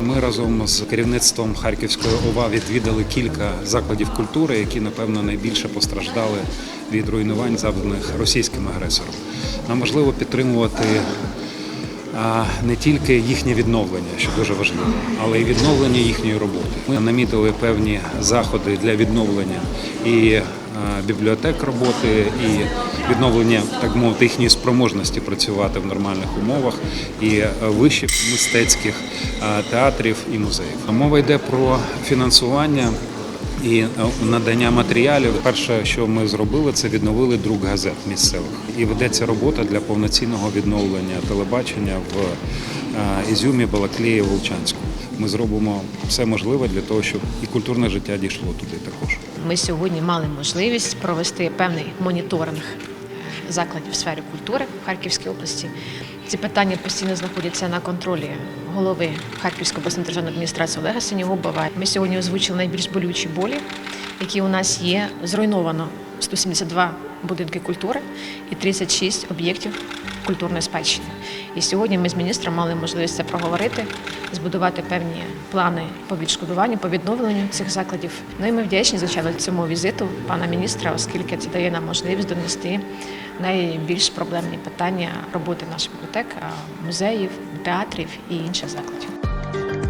Ми разом з керівництвом Харківської ОВА відвідали кілька закладів культури, які напевно найбільше постраждали від руйнувань, завданих російським агресором. Нам важливо підтримувати не тільки їхнє відновлення, що дуже важливо, але й відновлення їхньої роботи. Ми намітили певні заходи для відновлення і бібліотек роботи, і відновлення, так мовити, їхньої спроможності працювати в нормальних умовах, і е, вишів мистецьких е, театрів і музеїв. Мова йде про фінансування. І е, надання матеріалів. Перше, що ми зробили, це відновили друк газет місцевих. І ведеться робота для повноцінного відновлення телебачення в е, Ізюмі, Балаклії, Волчанську. Ми зробимо все можливе для того, щоб і культурне життя дійшло туди також. Ми сьогодні мали можливість провести певний моніторинг е, закладів в сфері культури в Харківській області. Ці питання постійно знаходяться на контролі голови Харківської обласної державної адміністрації Олега Синігубова. Ми сьогодні озвучили найбільш болючі болі, які у нас є. Зруйновано 172 будинки культури і 36 об'єктів культурної спадщини. І сьогодні ми з міністром мали можливість це проговорити, збудувати певні плани по відшкодуванню, по відновленню цих закладів. Ну і ми вдячні, звичайно, цьому візиту пана міністра, оскільки це дає нам можливість донести найбільш проблемні питання роботи наших бібліотек, музеїв, театрів і інших закладів.